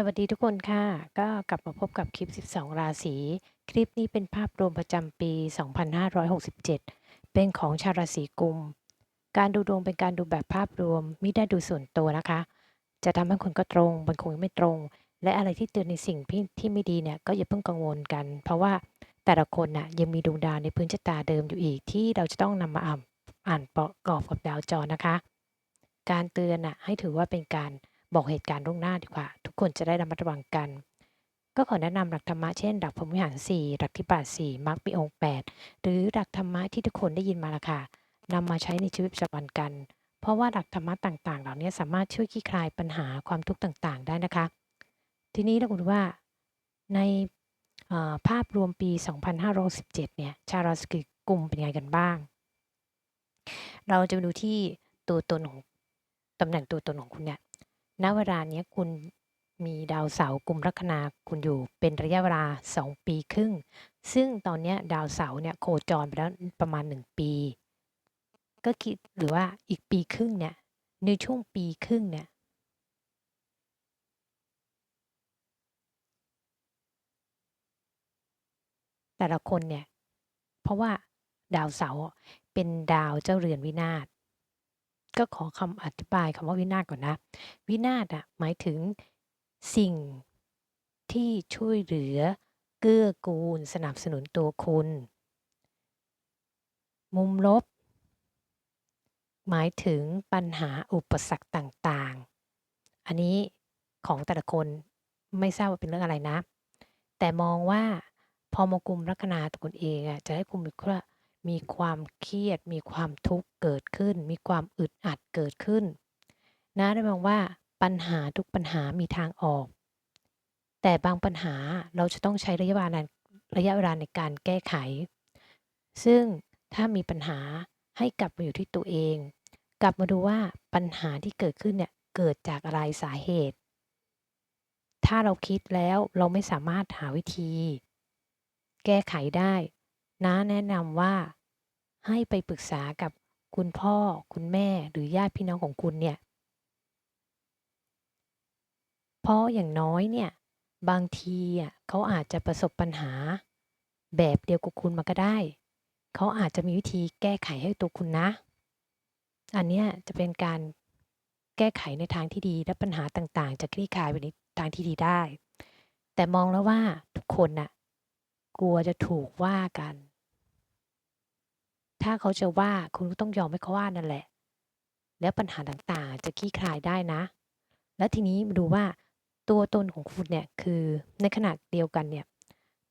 สวัสดีทุกคนค่ะ ก็กลับมาพบกับคลิป 12 ราศี คลิปนี้เป็นภาพรวมประจำปี 2567 เป็นของชาวราศีกุม การดูดวงเป็นการดูแบบภาพรวม ไม่ได้ดูส่วนตัวนะคะ จะทำให้คนก็ตรงบางคนไม่ตรง และอะไรที่เตือนในสิ่งที่ที่ไม่ดีเนี่ยก็อย่าเพิ่งกังวลกัน เพราะว่าแต่ละคนน่ะยังมีดวงดาวในพื้นชะตาเดิมอยู่อีกที่เราจะต้องนำมาอ่าอ่านประกอบกับดาวจรนะคะ การเตือนน่ะให้ถือว่าเป็นการ บอกเหตุการณ์ล่วงหน้าดีกว่า ทุกคนจะได้ระมัดระวังกัน ก็ขอแนะนำหลักธรรมะเช่น หลักพรหมวิหารสี่หลักที่ปาสี่มรรคมีองค์แปดหรือหลักธรรมะที่ทุกคนได้ยินมาละค่ะนำมาใช้ในชีวิตประจำวันกัน เพราะว่าหลักธรรมะต่างๆ เหล่านี้สามารถช่วยคลี่คลายปัญหาความทุกข์ต่างๆ ได้นะคะ ทีนี้เราดูว่าในภาพรวมปี 2517 เนี่ย ชาวราศีกุมเป็นยังไงกันบ้าง เราจะดูที่ตัวตนของตำแหน่งตัวตนของคุณเนี่ย ณเวลาเนี้ยคุณมีดาวเสาร์กุมลัคนาคุณอยู่เป็นระยะเวลา 2 ปีครึ่ง ซึ่งตอนเนี้ยดาวเสาร์เนี่ยโคจรไปแล้วประมาณ 1 ปี ก็คิดหรือว่าอีกปีครึ่งเนี่ยในช่วงปีครึ่งเนี่ยแต่ละคนเนี่ย เพราะว่าดาวเสาร์เป็นดาวเจ้าเรือนวินาศ ก็ขอคำอธิบายคำว่าวินาศก่อนนะ วินาศอะหมายถึงสิ่งที่ช่วยเหลือ เกื้อกูล สนับสนุนตัวคุณ มุมลบ หมายถึงปัญหาอุปสรรคต่างๆ อันนี้ของแต่ละคนไม่ทราบว่าเป็นเรื่องอะไรนะ แต่มองว่าพอมากุมลัคนาตัวคุณเองอะจะให้คุณมีว่า มีความเครียด มีความทุกข์เกิดขึ้น มีความอึดอัดเกิดขึ้น นะได้มองว่าปัญหาทุกปัญหามีทางออก แต่บางปัญหาเราจะต้องใช้ระยะเวลาในระยะเวลาในการแก้ไข ซึ่งถ้ามีปัญหาให้กลับมาอยู่ที่ตัวเอง กลับมาดูว่าปัญหาที่เกิดขึ้นเนี่ยเกิดจากอะไรสาเหตุ ถ้าเราคิดแล้วเราไม่สามารถหาวิธี แก้ไขได้น้าแนะนำว่า ให้ไปปรึกษากับคุณพ่อคุณแม่หรือญาติพี่น้องของคุณเนี่ย เพราะอย่างน้อยเนี่ย บางทีอะเขาอาจจะประสบปัญหา แบบเดียวกับคุณมาก็ได้ เขาอาจจะมีวิธีแก้ไขให้ตัวคุณนะ อันเนี้ยจะเป็นการแก้ไขในทางที่ดีและปัญหาต่างๆ จะคลี่คลายไปในทางที่ดีได้ แต่มองแล้วว่าทุกคนน่ะกลัวจะถูกว่ากัน ถ้าเขาจะว่าคุณก็ต้องยอมให้เขาว่านั่นแหละ แล้วปัญหาต่างๆ จะคลี่คลายได้นะ แล้วทีนี้มาดูว่าตัวตนของคุณเนี่ยคือในขณะเดียวกันเนี่ย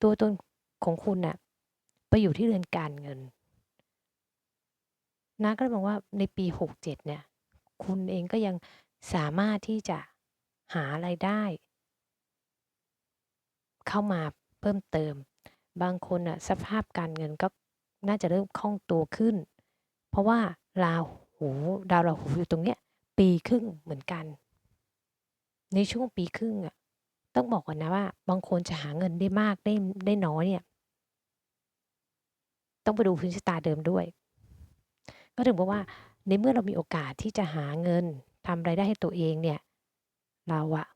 ตัวตนของคุณน่ะไปอยู่ที่เรือนการเงินนะก็เลยมองว่าในปี 67 เนี่ย คุณเองก็ยังสามารถที่จะหาไรายได้ เข้ามาเพิ่มเติม บางคนอะสภาพการเงินก็ น่าจะเริ่มคล่องตัวขึ้น เพราะว่าราหูดาวราหูอยู่ตรงเนี้ยปีครึ่งเหมือนกัน ในช่วงปีครึ่งอะต้องบอกก่อนนะว่า บางคนจะหาเงินได้มากได้ได้น้อยเนี่ย ต้องไปดูพื้นชะตาเดิมด้วย ก็ถึงบอกว่าในเมื่อเรามีโอกาสที่จะหาเงินทำไรายได้ให้ตัวเองเนี่ย เราอะ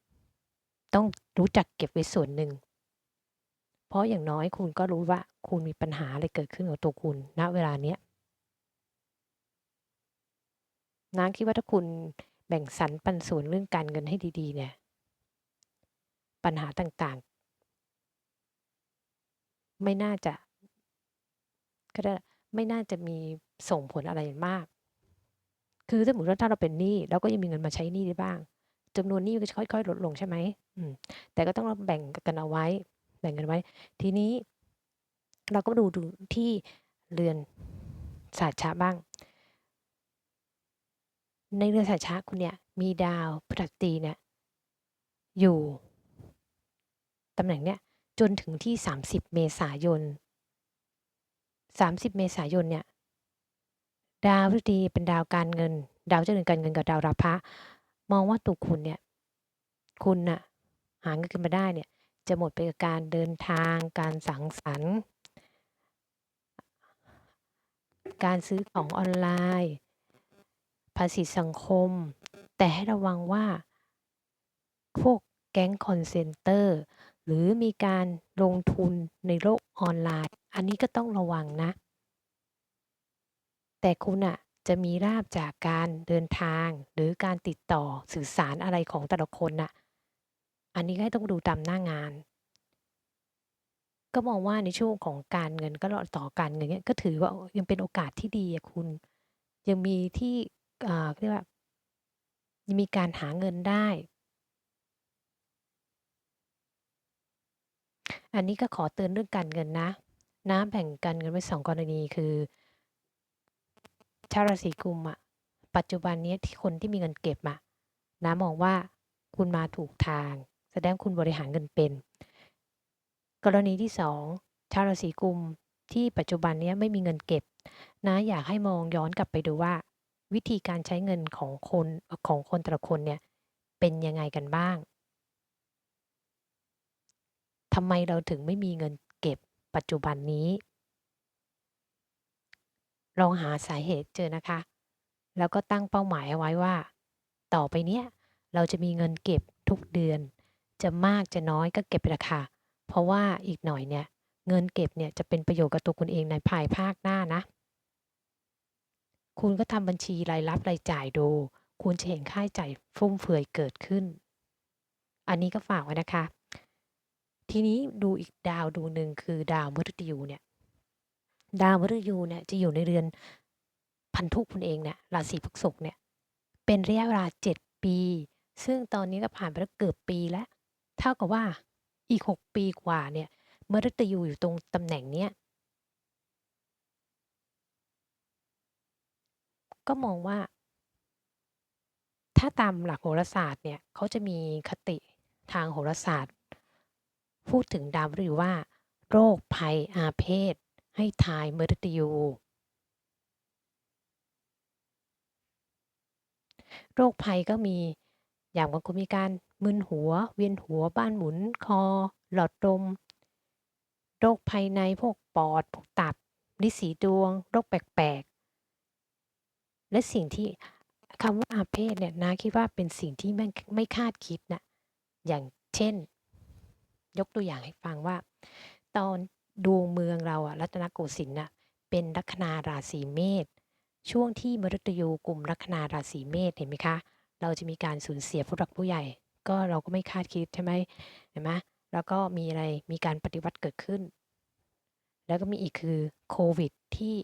ต้องรู้จักเก็บไว้ส่วนหนึ่ง เพราะอย่างน้อยคุณก็รู้ว่าคุณมีปัญหาอะไรเกิดขึ้นกับตัวคุณณเวลาเนี้ยน้าคิดว่าถ้าคุณแบ่งสรรปันส่วนเรื่องการเงินให้ดี ๆ เนี่ย ปัญหาต่างๆ ไม่น่าจะก็ได้ไม่น่าจะมีส่งผลอะไรมาก คือถ้าสมมติว่าถ้าเราเป็นหนี้เราก็ยังมีเงินมาใช้หนี้ได้บ้างจำนวนหนี้ก็ค่อย ๆ ลดลงใช่ไหมอืมแต่ก็ต้องเราแบ่งกันเอาไว้ แบ่งกันไว้ ทีนี้เราก็มาดูดูที่เรือนศาสตร์ชาบ้าง ในเรือนศาสตร์ชาคุณเนี่ยมีดาวพฤหัสบดีเนี่ยอยู่ตำแหน่งเนี้ยจนถึงที่ 30 เมษายน 30 เมษายนเนี่ยดาวพฤหัสบดีเป็นดาวการเงิน ดาวเจ้าเรือนการเงินกับดาวราพะมองว่าตัวคุณเนี่ยคุณน่ะหาเงินขึ้นมาได้เนี่ย จะหมดไปกับการเดินทางการสังสรรค์ การซื้อของออนไลน์ ภาษีสังคม แต่ให้ระวังว่า พวกแก๊งคอนเซนเตอร์ หรือมีการลงทุนในโลกออนไลน์ อันนี้ก็ต้องระวังนะ แต่คุณอะจะมีลาบจากการเดินทางหรือการติดต่อสื่อสารอะไรของแต่ละคนน่ะ อันนี้ก็ให้ต้องดูตามหน้างาน ก็มองว่าในช่วงของการเงินก็ต่อการเงินเนี่ยก็ถือว่ายังเป็นโอกาสที่ดีอะคุณ ยังมีที่ อ่า เรียกว่า ยังมีการหาเงินได้ อันนี้ก็ขอเตือนเรื่องการเงินนะน้ำแบ่งการเงินไว้สองกรณี คือ ชาวราศีกุมอะ ปัจจุบันนี้ที่คนที่มีเงินเก็บอะ น้ามองว่าคุณมาถูกทาง แสดงคุณบริหารเงินเป็น กรณีที่สองชาวราศีกุมที่ปัจจุบันนี้ไม่มีเงินเก็บ นะอยากให้มองย้อนกลับไปดูว่า วิธีการใช้เงินของคนของคนแต่ละคนเนี่ยเป็นยังไงกันบ้างทำไมเราถึงไม่มีเงินเก็บปัจจุบันนี้ ลองหาสาเหตุเจอนะคะ แล้วก็ตั้งเป้าหมายเอาไว้ว่า ต่อไปเนี้ยเราจะมีเงินเก็บทุกเดือน จะมากจะน้อยก็เก็บไปละค่ะ เพราะว่าอีกหน่อยเนี่ย เงินเก็บเนี่ยจะเป็นประโยชน์กับตัวคุณเองในภายภาคหน้านะ คุณก็ทำบัญชีรายรับรายจ่ายดู คุณจะเห็นค่าใช้จ่ายฟุ่มเฟือยเกิดขึ้น อันนี้ก็ฝากไว้นะคะ ทีนี้ดูอีกดาวดูหนึ่งคือดาวมฤตยูเนี่ย ดาวมฤตยูเนี่ยจะอยู่ในเรือนพันธุคุณเองเนี่ยราศีพฤษภเนี่ย เป็นระยะเวลาเจ็ดปี ซึ่งตอนนี้ก็ผ่านไปแล้วเกือบปีแล้ว เท่ากับว่าอีกหกปีกว่าเนี่ยมฤตยูอยู่ตรงตำแหน่งเนี้ยก็มองว่า ถ้าตามหลักโหราศาสตร์เนี่ยเขาจะมีคติทางโหราศาสตร์ พูดถึงดาวมฤตยูว่า โรคภัยอาเพศ ให้ทายมฤตยู โรคภัยก็มีอย่างบางคนมีการ มึนหัว เวียนหัวบ้านหมุนคอ หลอดลมโรคภายในพวกปอดพวกตับลิสีดวงโรคแปลกๆ และสิ่งที่คำว่าอาเพศเนี่ยนาคิดว่าเป็นสิ่งที่ไม่ไม่คาดคิดนะอย่างเช่น ยกตัวอย่างให้ฟังว่า ตอนดวงเมืองเราอะรัตนโกสินทร์น่ะเป็นลัคนาราศีเมษช่วงที่มฤตยูกลุ่มลัคนาราศีเมษเห็นไหมคะ เราจะมีการสูญเสียผู้หลักผู้ใหญ่ ก็เราก็ไม่คาดคิดใช่ไหมเห็นไหมแล้วก็มีอะไรมีการปฏิวัติเกิดขึ้น แล้วก็มีอีกคือโควิดที่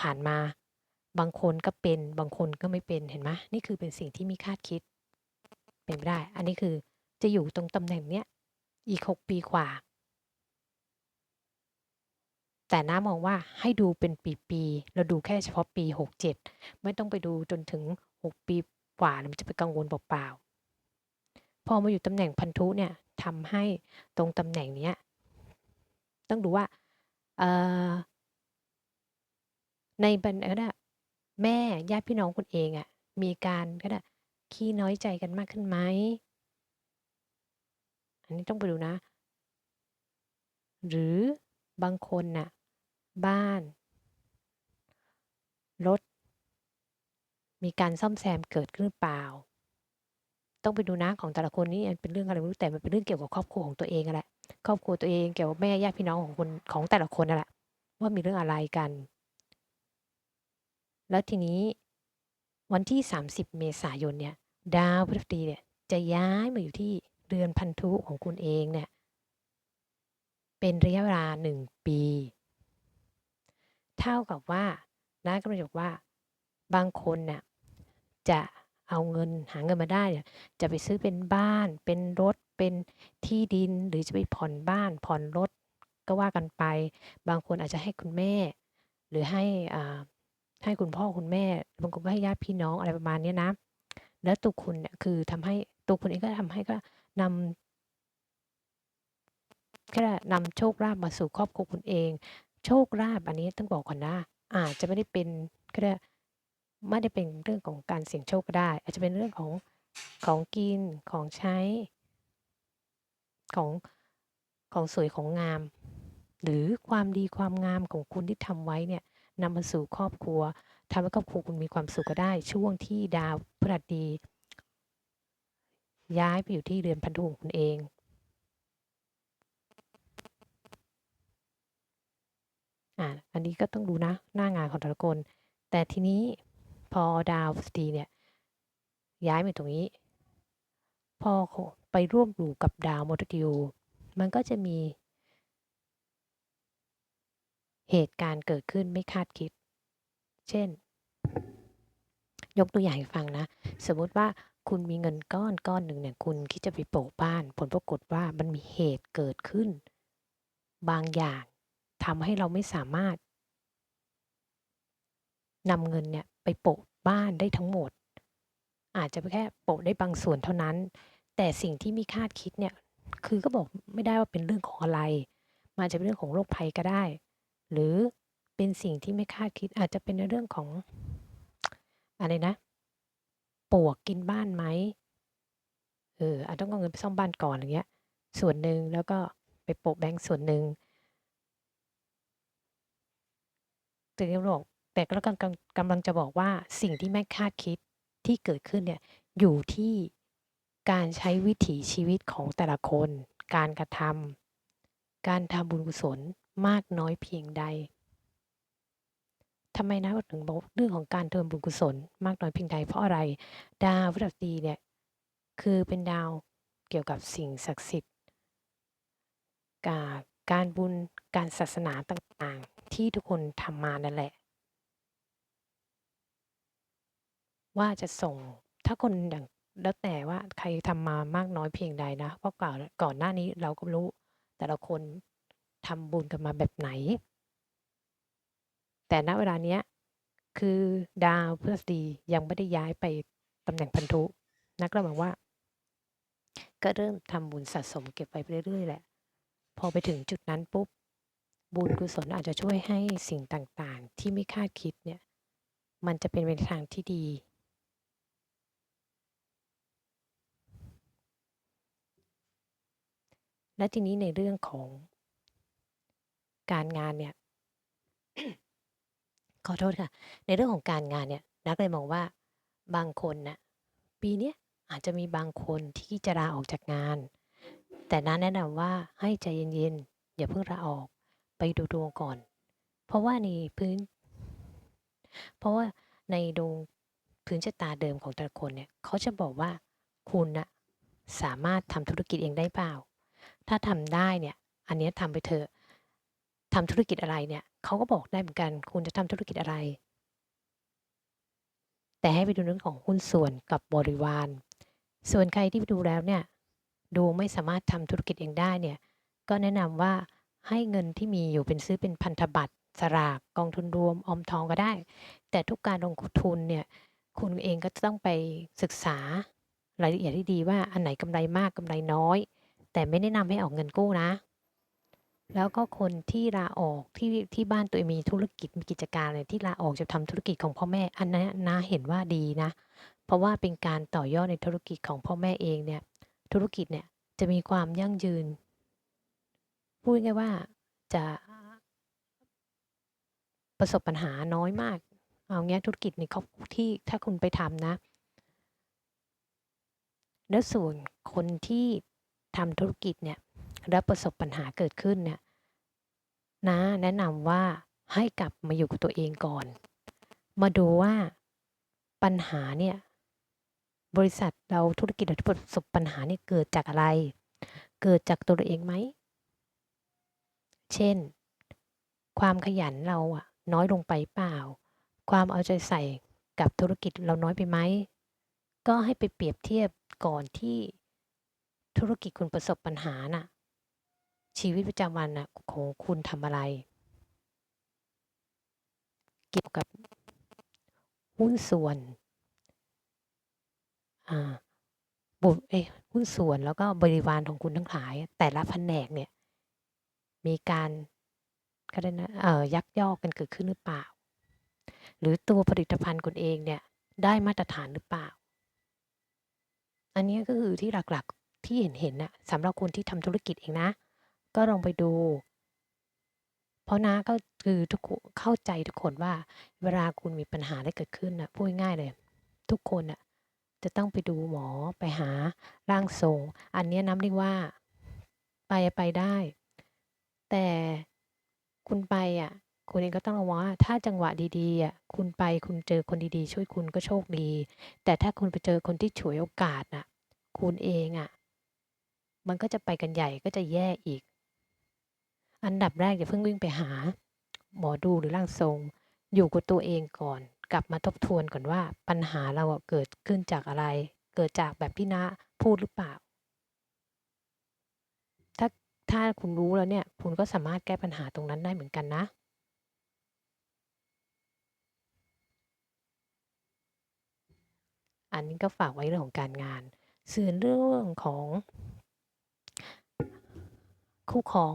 ผ่านมาบางคนก็เป็นบางคนก็ไม่เป็นเห็นไหมนี่คือเป็นสิ่งที่มีคาดคิดเป็นไม่ได้ อันนี้คือจะอยู่ตรงตำแหน่งเนี้ยอีกหกปีกว่า แต่น้ามองว่าให้ดูเป็นปีๆเราดูแค่เฉพาะปี67ไม่ต้องไปดูจนถึง6ปีกว่ามันจะไปกังวลเปล่าๆ พอมาอยู่ตำแหน่งพันธุเนี่ยทำให้ตรงตำแหน่งนี้ต้องดูว่าในบรรดาแม่ญาติพี่น้องคุณเองอะ่ะมีการก็ได้ขี้น้อยใจกันมากขึ้นไหมอันนี้ต้องไปดูนะ หรือบางคนน่ะบ้าน รถ มีการซ่อมแซมเกิดขึ้นหรือเปล่า ต้องไปดูนะของแต่ละคนนี่เป็นเรื่องอะไรไม่รู้แต่มันเป็นเรื่องเกี่ยวกับครอบครัวของตัวเองแหละครอบครัวตัวเองเกี่ยวกับแม่ญาติพี่น้องของคนของแต่ละคนนั่นแหละว่ามีเรื่องอะไรกัน แล้วทีนี้วันที่ 30 เมษายนเนี่ย ดาวพฤหัสบดีเนี่ยจะย้ายมาอยู่ที่เรือนพันธุของคุณเองเนี่ย เป็นระยะเวลาหนึ่งปี เท่ากับว่าน้ากำลังบอกว่าบางคนเนี่ยจะ เอาเงินหาเงินมาได้เนี่ยจะไปซื้อเป็นบ้าน เป็นรถ เป็นที่ดิน หรือจะไปผ่อนบ้าน ผ่อนรถ ก็ว่ากันไป บางคนอาจจะให้คุณแม่ หรือให้อ่าให้คุณพ่อคุณแม่ บางคนก็ให้ญาติพี่น้องอะไรประมาณนี้นะ แล้วตัวคุณเนี่ยคือทำให้ตัวคุณเองก็ทำให้ก็นำก็นำโชคลาภมาสู่ครอบครัวคุณเอง โชคลาภอันนี้ต้องบอกก่อนนะอาจจะไม่ได้เป็นก็ได้ ไม่ได้เป็นเรื่องของการเสี่ยงโชคก็ได้ อาจจะเป็นเรื่องของของกินของใช้ ของของสวยของงาม หรือความดีความงามของคุณที่ทำไว้เนี่ยนำมาสู่ครอบครัวทำให้ครอบครัวคุณมีความสุขก็ได้ ช่วงที่ดาวพฤหัสดี ย้ายไปอยู่ที่เรือนพันธุของคุณเองอ่าอันนี้ก็ต้องดูนะหน้างานของแต่ละคน แต่ทีนี้ พอดาวพฤษฎีเนี่ย ย้ายมาตรงนี้ พอไปร่วมอยู่กับดาวโมอร์กิวมันก็จะมีเหตุการณ์เกิดขึ้นไม่คาดคิด เช่น ยกตัวอย่างให้ฟังนะ สมมติว่าคุณมีเงินก้อนก้อนหนึ่งเนี่ย คุณคิดจะไปโปะบ้าน ผลปรากฏว่ามันมีเหตุเกิดขึ้น บางอย่างทำให้เราไม่สามารถนำเงินเนี่ย ไปโปะบ้านได้ทั้งหมด อาจจะแค่โปะได้บางส่วนเท่านั้น แต่สิ่งที่ไม่คาดคิดเนี่ยคือก็บอกไม่ได้ว่าเป็นเรื่องของอะไร มันจะเป็นเรื่องของโรคภัยก็ได้ หรือเป็นสิ่งที่ไม่คาดคิดอาจจะเป็นในเรื่องของอะไรนะปวกกินบ้านไหมเอออาจต้องเอาเงินไปซ่อมบ้านก่อนอะไรเงี้ย ส่วนหนึ่งแล้วก็ไปโปะแบงก์ส่วนหนึ่งแต่ก็บอก แต่ก็กำลังกำลังจะบอกว่าสิ่งที่ไม่คาดคิดที่เกิดขึ้นเนี่ยอยู่ที่การใช้วิถีชีวิตของแต่ละคน การกระทำการทำบุญกุศลมากน้อยเพียงใดทำไมนะถึงบอกเรื่องของการเทิมบุญกุศลมากน้อยเพียงใดเพราะอะไร ดาวพฤหัสบดีเนี่ยคือเป็นดาวเกี่ยวกับสิ่งศักดิ์สิทธิ์การการบุญการศาสนาต่างๆ ที่ทุกคนทำมานั่นแหละ ว่าจะส่ง ถ้าคนอย่าง แล้วแต่ว่าใครทำมามากน้อยเพียงใดนะ เพราะก่อน ก่อนหน้านี้เราก็รู้ แต่ละคนทำบุญกันมาแบบไหน แต่ณเวลาเนี้ย คือดาวพฤหัสบดียังไม่ได้ย้ายไปตำแหน่งพันธุ นักก็หมายว่า ก็เริ่มทำบุญสะสมเก็บไว้เรื่อยๆแหละ พอไปถึงจุดนั้นปุ๊บ บุญกุศลอาจจะช่วยให้สิ่งต่างๆ ที่ไม่คาดคิดเนี่ย มันจะเป็นไปในทางที่ดี และทีนี้ในเรื่องของการงานเนี่ยขอโทษค่ะ ในเรื่องของการงานเนี่ยนักเลยมองว่าบางคนนะ่ะปีนี้อาจจะมีบางคนที่จะลาออกจากงาน แต่นั้นแนะนำว่าให้ใจเย็นๆอย่าเพิ่งลาออกไปดูดวงก่อน เพราะว่าในพื้น เพราะว่าในดวงพื้นชะตาเดิมของแต่ละคนเนี่ยเขาจะบอกว่าคุณนะสามารถทำธุรกิจเองได้เปล่า ถ้าทำได้เนี่ย อันนี้ทำไปเถอะทำธุรกิจอะไรเนี่ยเขาก็บอกได้เหมือนกัน คุณจะทำธุรกิจอะไร แต่ให้ไปดูเรื่องของหุ้นส่วนกับบริวาร ส่วนใครที่ไปดูแล้วเนี่ยดูไม่สามารถทำธุรกิจเองได้เนี่ย ก็แนะนำว่าให้เงินที่มีอยู่เป็นซื้อเป็นพันธบัตรสลากกองทุนรวมออมทองก็ได้ แต่ทุกการลงทุนเนี่ยคุณเองก็ต้องไปศึกษารายละเอียดที่ดีว่าอันไหนกำไรมากกำไรน้อย แต่ไม่แนะนำให้ออกเงินกู้นะ แล้วก็คนที่ลาออกที่ที่บ้านตัวเองมีธุรกิจมีกิจการอะไรที่ลาออกจะทำธุรกิจของพ่อแม่ อันนั้นนะเห็นว่าดีนะ เพราะว่าเป็นการต่อยอดในธุรกิจของพ่อแม่เองเนี่ย ธุรกิจเนี่ยจะมีความยั่งยืน พูดง่ายว่าจะประสบปัญหาน้อยมาก เอางี้ธุรกิจในครอบที่ถ้าคุณไปทำนะ แล้วส่วนคนที่ ทำธุรกิจเนี่ยแล้วประสบปัญหาเกิดขึ้นเนี่ยนะแนะนำว่าให้กลับมาอยู่กับตัวเองก่อน มาดูว่าปัญหาเนี่ยบริษัทเราธุรกิจเราที่ประสบปัญหาเนี่ยเกิดจากอะไร เกิดจากตัวเราเองไหม เช่น ความขยันเราอะน้อยลงไปเปล่า ความเอาใจใส่กับธุรกิจเราน้อยไปไหม ก็ให้ไปเปรียบเทียบก่อนที่ ธุรกิจคุณประสบปัญหาน่ะ ชีวิตประจำวันนะของคุณทำอะไร เกี่ยวกับหุ้นส่วน อ่าบุเอหุ้นส่วนแล้วก็บริวารของคุณทั้งหลาย แต่ละแผนกเนี่ย มีการก็ได้นะเอ่อยักยอกกันเกิดขึ้นหรือเปล่า หรือตัวผลิตภัณฑ์คุณเองเนี่ย ได้มาตรฐานหรือเปล่า อันนี้ก็คือที่หลักๆ ที่เห็นเห็นนะสำหรับคนที่ทำธุรกิจเองนะ ก็ลองไปดู เพราะน้าก็คือทุกเข้าใจทุกคนว่า เวลาคุณมีปัญหาได้เกิดขึ้นนะพูดง่ายเลย ทุกคนน่ะจะต้องไปดูหมอไปหาร่างทรง อันนี้ยนับได้ว่า ไปไปได้ แต่คุณไปอะ คุณเองก็ต้องระวังว่า ถ้าจังหวะดีๆอะคุณไปคุณเจอคนดีๆ ช่วยคุณก็โชคดี แต่ถ้าคุณไปเจอคนที่ฉวยโอกาสน่ะ คุณเองอะ มันก็จะไปกันใหญ่ก็จะแย่อีก อันดับแรกอย่าเพิ่งวิ่งไปหา หมอดูหรือร่างทรง อยู่กับตัวเองก่อน กลับมาทบทวนก่อนว่าปัญหาเราเกิดขึ้นจากอะไร เกิดจากแบบที่น้าพูดหรือเปล่า ถ้าถ้าคุณรู้แล้วเนี่ย คุณก็สามารถแก้ปัญหาตรงนั้นได้เหมือนกันนะอันนี้ก็ฝากไว้เรื่องของการงาน ส่วนเรื่องของ คู่ครอง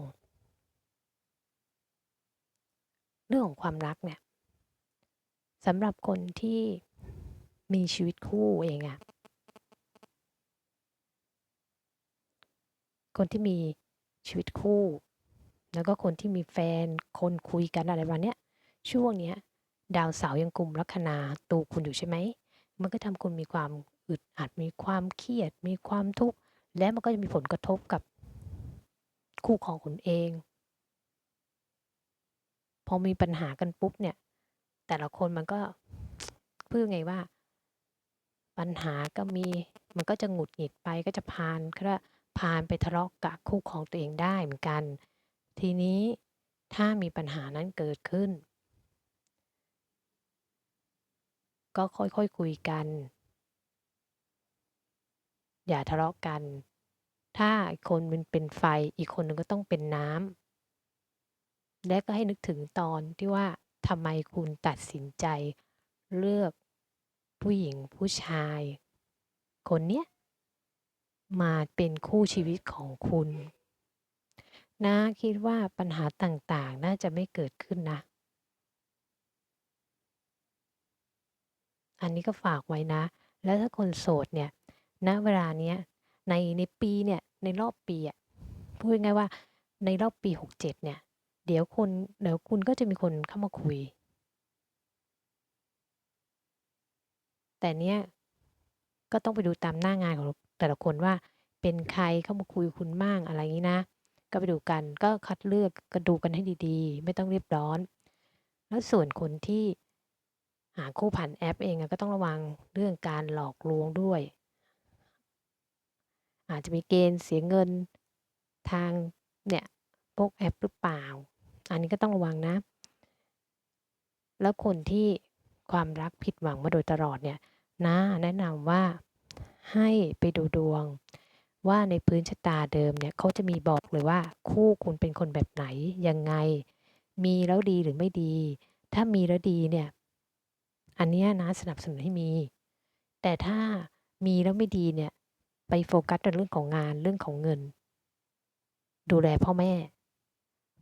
เรื่องของความรักเนี่ยสำหรับคนที่มีชีวิตคู่เองอะคนที่มีชีวิตคู่ แล้วก็คนที่มีแฟนคนคุยกันอะไรประมาณเนี้ยช่วงเนี้ย ดาวเสาร์ยังกลุ่มลัคนาตัวคุณอยู่ใช่ไหมมันก็ทำคุณมีความอึดอัดมีความเครียด มีความทุกข์และมันก็จะมีผลกระทบกับ คู่ครองคุณเอง พอมีปัญหากันปุ๊บเนี่ย แต่ละคนมันก็พูดยังไงว่า ปัญหาก็มีมันก็จะหงุดหงิดไปก็จะพาลเขาเรียกว่าพาลไปทะเลาะกับคู่ครองตัวเองได้เหมือนกัน ทีนี้ถ้ามีปัญหานั้นเกิดขึ้น ก็ค่อยๆคุยกัน อย่าทะเลาะกัน ถ้าอีกคนหนึ่งเป็นไฟอีกคนหนึ่งก็ต้องเป็นน้ำและก็ให้นึกถึงตอนที่ว่าทำไมคุณตัดสินใจ เลือกผู้หญิงผู้ชาย คนเนี้ยมาเป็นคู่ชีวิตของคุณน้าคิดว่าปัญหาต่างๆ น่าจะไม่เกิดขึ้นนะ อันนี้ก็ฝากไว้นะ แล้วถ้าคนโสดเนี่ยณเวลาเนี้ยในในปีเนี่ย ในรอบปีอะพูดง่ายว่าในรอบปี 67 เนี่ย เดี๋ยวคนเดี๋ยวคุณก็จะมีคนเข้ามาคุย แต่เนี้ยก็ต้องไปดูตามหน้างานของแต่ละคนว่าเป็นใครเข้ามาคุยกับคุณมั่งอะไรงนี้นะ ก็ไปดูกันก็คัดเลือกก็ดูกันให้ดีๆ ไม่ต้องรีบร้อน แล้วส่วนคนที่หาคู่ผ่านแอปเองก็ต้องระวังเรื่องการหลอกลวงด้วย อาจจะมีเกณฑ์เสียเงินทางเนี่ยพวกแอปหรือเปล่า อันนี้ก็ต้องระวังนะ แล้วคนที่ความรักผิดหวังมาโดยตลอดเนี่ยน้าแนะนำว่าให้ไปดูดวง ว่าในพื้นชะตาเดิมเนี่ยเขาจะมีบอกเลยว่าคู่คุณเป็นคนแบบไหนยังไง มีแล้วดีหรือไม่ดี ถ้ามีแล้วดีเนี่ยอันนี้น้าสนับสนุนให้มี แต่ถ้ามีแล้วไม่ดีเนี่ย ไปโฟกัสในเรื่องของงานเรื่องของเงิน ดูแลพ่อแม่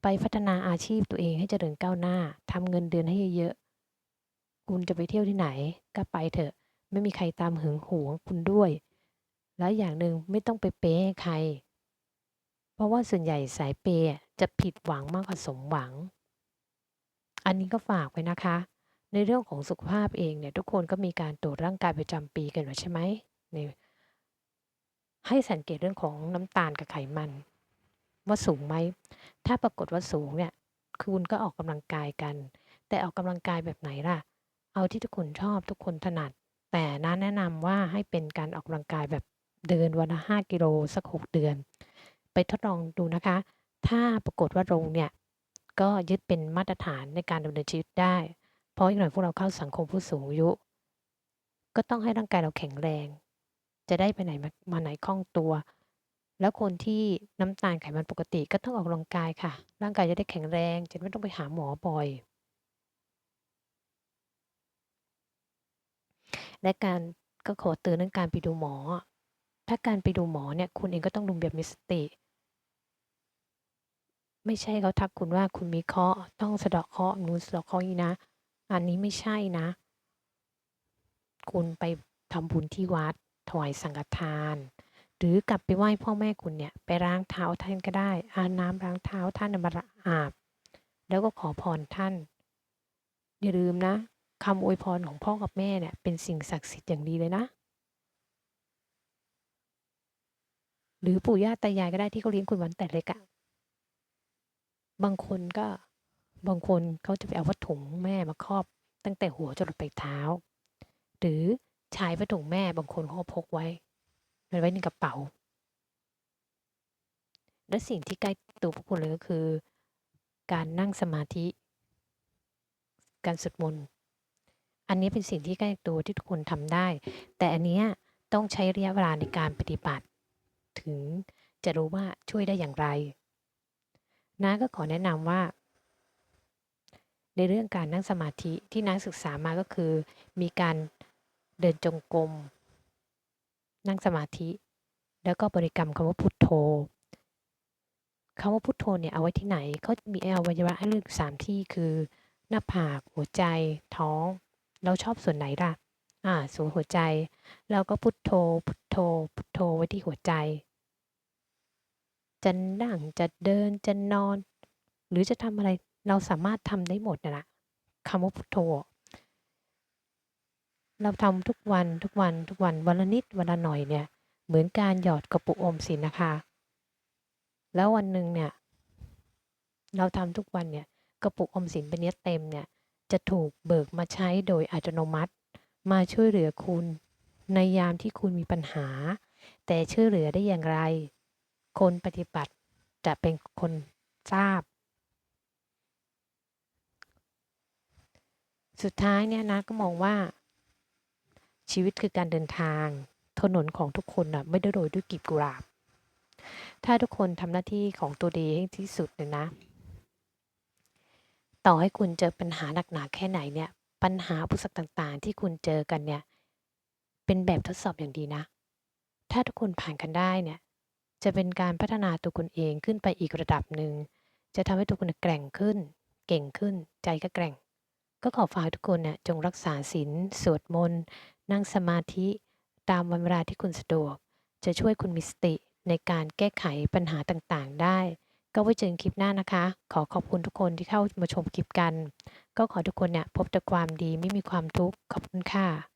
ไปพัฒนาอาชีพตัวเองให้เจริญก้าวหน้าทำเงินเดือนให้เยอะๆคุณจะไปเที่ยวที่ไหนก็ไปเถอะ ไม่มีใครตามหึงหวงคุณด้วย แล้วอย่างหนึ่งไม่ต้องไปเป๊ะให้ใคร เพราะว่าส่วนใหญ่สายเปย์จะผิดหวังมากกว่าสมหวัง อันนี้ก็ฝากไว้นะคะในเรื่องของสุขภาพเองเนี่ยทุกคนก็มีการตรวจร่างกายประจำปีกันอยู่ใช่ไหมนี่ ให้สังเกตเรื่องของน้ำตาลกับไขมัน ว่าสูงไหม ถ้าปรากฏว่าสูงเนี่ยคุณก็ออกกำลังกายกัน แต่ออกกำลังกายแบบไหนล่ะ เอาที่ทุกคนชอบทุกคนถนัด แต่น้าแนะนำว่าให้เป็นการออกกำลังกายแบบเดินวันละ5กิโลสัก6เดือน ไปทดลองดูนะคะ ถ้าปรากฏว่าลงเนี่ยก็ยึดเป็นมาตรฐานในการดำเนินชีวิตได้ เพราะอีกหน่อยพวกเราเข้าสังคมผู้สูงอายุ ก็ต้องให้ร่างกายเราแข็งแรง จะได้ไปไหนมามาไหนคล่องตัว แล้วคนที่น้ำตาลไขมันปกติก็ต้องออกกำลังกายค่ะ ร่างกายจะได้แข็งแรง จะไม่ต้องไปหาหมอบ่อย และการก็ขอเตือนเรื่องการไปดูหมอ ถ้าการไปดูหมอเนี่ยคุณเองก็ต้องดูแบบมีสติ ไม่ใช่เขาทักคุณว่าคุณมีเคราะห์ต้องสะเดาะเคราะห์นู้นสะเดาะเคราะห์นี้นะ อันนี้ไม่ใช่นะ คุณไปทำบุญที่วัด ถวายสังฆทาน หรือกลับไปไหว้พ่อแม่คุณเนี่ยไปล้างเท้าท่านก็ได้อาน้ำล้างเท้าท่านน่ะมาระอาบ แล้วก็ขอพรท่าน อย่าลืมนะคำอวยพรของพ่อกับแม่เนี่ยเป็นสิ่งศักดิ์สิทธิ์อย่างดีเลยนะ หรือปู่ย่าตายายก็ได้ที่เขาเลี้ยงคุณมาตั้งแต่เล็กอะบางคนก็บางคนเขาจะไปเอาผ้าถุงแม่มาครอบ ตั้งแต่หัวจรดปลายเท้า หรือ ชายผ้าถุงแม่บางคนเขาพกไว้มันไว้ในกระเป๋า และสิ่งที่ใกล้ตัวพวกคุณเลยก็คือ การนั่งสมาธิ การสวดมนต์อันนี้เป็นสิ่งที่ใกล้ตัวที่ทุกคนทำได้ แต่อันเนี้ยต้องใช้ระยะเวลาในการปฏิบัติ ถึงจะรู้ว่าช่วยได้อย่างไรน้าก็ขอแนะนำว่า ในเรื่องการนั่งสมาธิที่นักศึกษามาก็คือ มีการ เดินจงกรม นั่งสมาธิ แล้วก็บริกรรมคำว่าพุทโธคำว่าพุทโธเนี่ยเอาไว้ที่ไหนเขามีอวัยวะให้เลือกสามที่คือ หน้าผากหัวใจ ท้อง เราชอบส่วนไหนล่ะ อ่า ส่วนหัวใจ เราก็พุทโธ พุทโธ พุทโธไว้ที่หัวใจ จะนั่ง จะเดิน จะนอน หรือจะทำอะไร เราสามารถทำได้หมดนะละคำว่าพุทโธ เราทำทุกวันทุกวันทุกวันวันละนิดวันละหน่อยเนี่ย เหมือนการหยอดกระปุกอมสินนะคะ แล้ววันหนึ่งเนี่ย เราทำทุกวันเนี่ยกระปุกออมสินเป็นเนี้ยเต็มเนี่ย จะถูกเบิกมาใช้โดยอัตโนมัติ มาช่วยเหลือคุณ ในยามที่คุณมีปัญหา แต่ช่วยเหลือได้อย่างไร คนปฏิบัติจะเป็นคนทราบ สุดท้ายเนี่ยนะก็มองว่า ชีวิตคือการเดินทาง ถนนของทุกคนนะไม่ได้โรยด้วยกีบกุหลาบ ถ้าทุกคนทำหน้าที่ของตัวดีให้ที่สุดเลยนะ ต่อให้คุณเจอปัญหาหนักหนาแค่ไหนเนี่ย ปัญหาอุปสรรคต่างๆ ที่คุณเจอกันเนี่ย เป็นแบบทดสอบอย่างดีนะ ถ้าทุกคนผ่านกันได้เนี่ย จะเป็นการพัฒนาตัวคุณเองขึ้นไปอีกระดับหนึ่ง จะทำให้ตัวคุณแกร่งขึ้น เก่งขึ้น ใจก็แกร่งก็ขอฝากทุกคนเนี่ยจงรักษาศีลสวดมนต์ นั่งสมาธิตามวันเวลาที่คุณสะดวก จะช่วยคุณมีสติในการแก้ไขปัญหาต่างๆ ได้ ก็ไว้เจอกันคลิปหน้านะคะ ขอขอบคุณทุกคนที่เข้ามาชมคลิปกัน ก็ขอทุกคนเนี่ยพบแต่ความดีไม่มีความทุกข์ขอบคุณค่ะ